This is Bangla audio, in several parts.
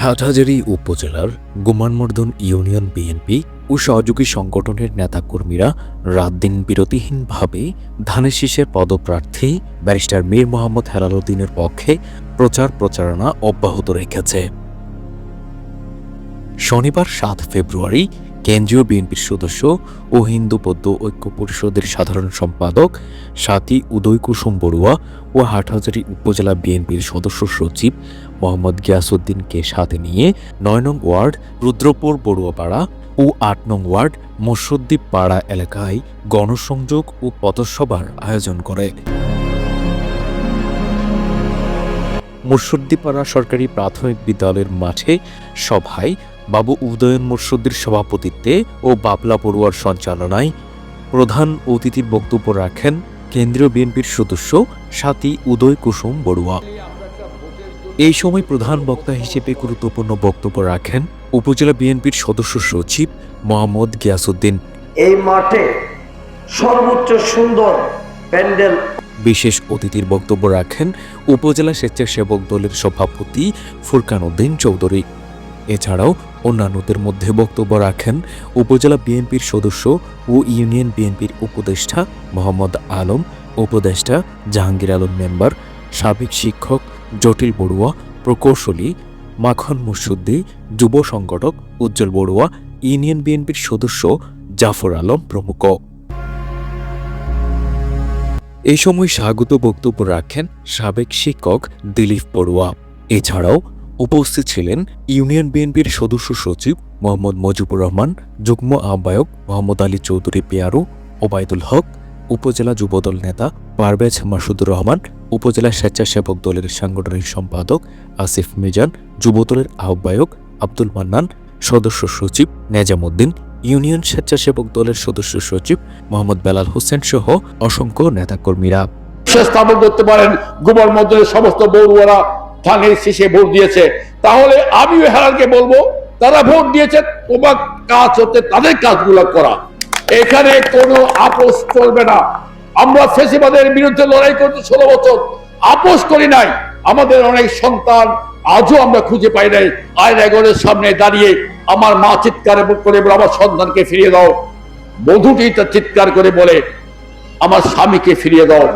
হাটহাজারী উপজেলার গুমানমর্দন ইউনিয়ন বিএনপি ও সহযোগী সংগঠনের নেতাকর্মীরা রাত দিন বিরতিহীনভাবে ধানের শীষের পদপ্রার্থী ব্যারিস্টার মীর মোহাম্মদ হেলালুদ্দিনের পক্ষে প্রচার প্রচারণা অব্যাহত রেখেছে। শনিবার সাত ফেব্রুয়ারি কেন্দ্রীয় বিএনপির সদস্য ও হিন্দু বৌদ্ধ ঐক্য পরিষদের সাধারণ সম্পাদক সাথী উদয় কুসুম বড়ুয়া ও হাটহাজারী উপজেলা বিএনপির সদস্য সচিব মোহাম্মদ গিয়াসুদ্দিনকে সাথে নিয়ে নয় নং ওয়ার্ড রুদ্রপুর বড়ুয়াপাড়া ও আট নং ওয়ার্ড মসুদ্দীপ পাড়া এলাকায় গণসংযোগ ও পথসভার আয়োজন করে। মুর্শদ্দিপাড়া সরকারি প্রাথমিক বিদ্যালয়ের মাঠে সভায় বাবু উদয়ন মুর্শদ্দির সভাপতিত্বে ও বাবলা পড়ুয়ার সঞ্চালনায় প্রধান অতিথির বক্তব্য রাখেন কেন্দ্রীয় বিএনপির সদস্য সাথী উদয় কুসুম বড়ুয়া। এই সময় প্রধান বক্তা হিসেবে গুরুত্বপূর্ণ বক্তব্য রাখেন উপজেলা বিএনপির সদস্য সচিব মোহাম্মদ গিয়াসুদ্দিন এই মাঠে সর্বোচ্চ সুন্দর প্যান্ডেল বিশেষ অতিথির বক্তব্য রাখেন উপজেলা স্বেচ্ছাসেবক দলের সভাপতি ফুরকান উদ্দিন চৌধুরী। এছাড়াও অন্যান্যদের মধ্যে বক্তব্য রাখেন উপজেলা বিএনপির সদস্য ও ইউনিয়ন বিএনপির উপদেষ্টা মোহাম্মদ আলম, উপদেষ্টা জাহাঙ্গীর আলম মেম্বার, সাবেক শিক্ষক জটিল বড়ুয়া, প্রকৌশলী মাখন মুসুদ্দি, যুব সংগঠক উজ্জ্বল বড়ুয়া, ইউনিয়ন বিএনপির সদস্য জাফর আলম প্রমুখ। এই সময় স্বাগত বক্তব্য রাখেন সাবেক শিক্ষক দিলীপ বড়ুয়া। এছাড়াও উপস্থিত ছিলেন ইউনিয়ন বিএনপির সদস্য সচিব মোহাম্মদ মজিবুর রহমান, যুগ্ম আহ্বায়ক মোহাম্মদ আলী চৌধুরী পেয়ারু, ওবায়দুল হক, উপজেলা যুবদল নেতা পারভেজ মাসুদুর রহমান, উপজেলা স্বেচ্ছাসেবক দলের সাংগঠনিক সম্পাদক আসিফ মিজান, যুবদলের আহ্বায়ক আব্দুল মান্নান, সদস্য সচিব নেজামুদ্দিন, ইউনিয়ন স্বেচ্ছাসেবক দলের সদস্য সচিব মোহাম্মদ বেলাল হোসেন সহ অসংখ্য নেতাকর্মীরা। স্থাপন করতে পারেন, গোবর মধ্যে সমস্ত ধানের শীষে ভোট দিয়েছে। তাহলে আমিও হেরানকে বলব তারা ভোট দিয়েছে তোমার কাজ হতে তাদের কাজগুলো করা। এখানে কোনো আপোষ চলবে না। আমরা ফেসিবাদের বিরুদ্ধে লড়াই করতে ষোলো বছর। আপোষ করি নাই। আমাদের অনেক সন্তান আজও আমরা খুঁজে পাই নাই। আয়নাগরের সামনে দাঁড়িয়ে আমার মা চিৎকার করে বলে, আমার সন্তানকে ফিরিয়ে দাও। বধূটি তার চিৎকার করে বলে আমার স্বামীকে ফিরিয়ে দাও।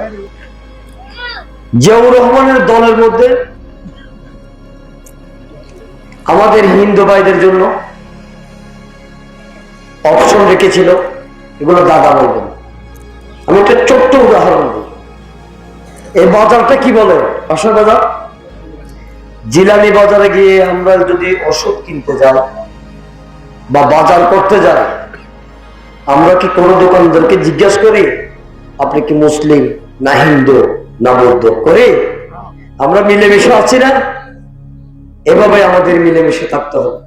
জিয়াউর রহমানের দলের মধ্যে আমাদের হিন্দু ভাইদের জন্য অপশন রেখেছিল, এগুলো দাদা বলবেন আমি একটা ছোট্ট উদাহরণ দিই এই বাজারটা কি বলে? বাসার বাজার? জিলানি বাজারে গিয়ে আমরা যদি ওষুধ কিনতে যাই বা বাজার করতে যাই, আমরা কি কোনো দোকানদারকে জিজ্ঞাসা করি, আপনি কি মুসলিম না হিন্দু না বৌদ্ধ? করি? আমরা মিলেমিশে আছি না? এভাবে আমাদের মিলেমিশে থাকতে হবে।